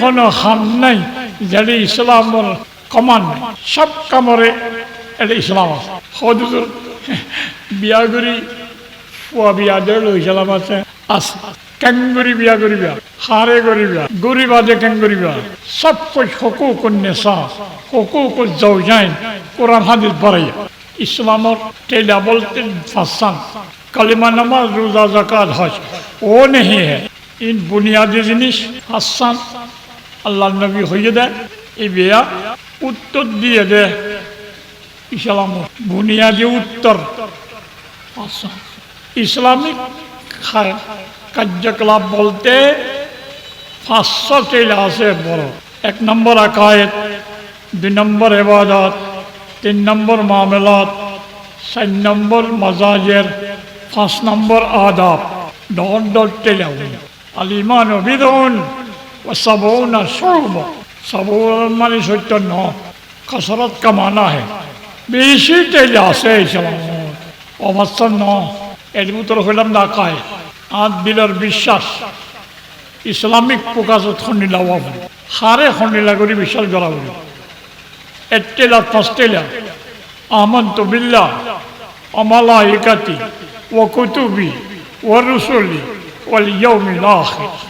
কোনো হান নাই, যেটি ইসলামর কমান। নাই সব কামরে এটা ইসলাম আছে। সদুর বিয়া করি পুয়া বিয়া দিয়ে ইসলাম আছে। আছে কেঙ্গুরি বিয়া করি বিয়া হারে করি বিয়া গরি বাদে কেঙ্গুরি বিয়া। সব কই হকু কন্যা হকু কই যাও যাই কোরআন হাদিস বাড়াইয়া। ইসলামর টেলা বলতে ফাঁসান, কালিমা নামাজ, রোজা জাকাত হজ। ও নেই হ্যাঁ ইন বুনিয়াদি জিনিস হাসান আল্লাহ নবী হয়ে দেয়, এই বিয়া উত্তর দিয়ে দে ইসলাম বুনিয়াদি উত্তর। হাসান ইসলামিক কার্যকলাপ বলতে পাঁচশো টেলা আছে বড়। এক নম্বর আকায়েত দুই নম্বর এবাদত তিন নম্বর মামলাত, চার নম্বর মজাজের, পাঁচ নম্বর আদাব। দর দর টেলা আল। ইমান ও সবন সৌব, সবন মানে সত্য ন কসরত কামানা হে। বেশি টেলা আছে ইসলাম অবস্থা ন এর ভিতরে হইলাম না কায়। আট বিশ্বাস। ইসলামিক প্রকাশত খন্ডিলা হব হারে খন্ডিলা করে বিশ্বাস করা বলি এটেলা পাঁচটেলা আমন্ত বিল্লা, অমালাইকাতি ও কুতুবি ও রুসুলি ওয়াল ইয়াউমিল আখির।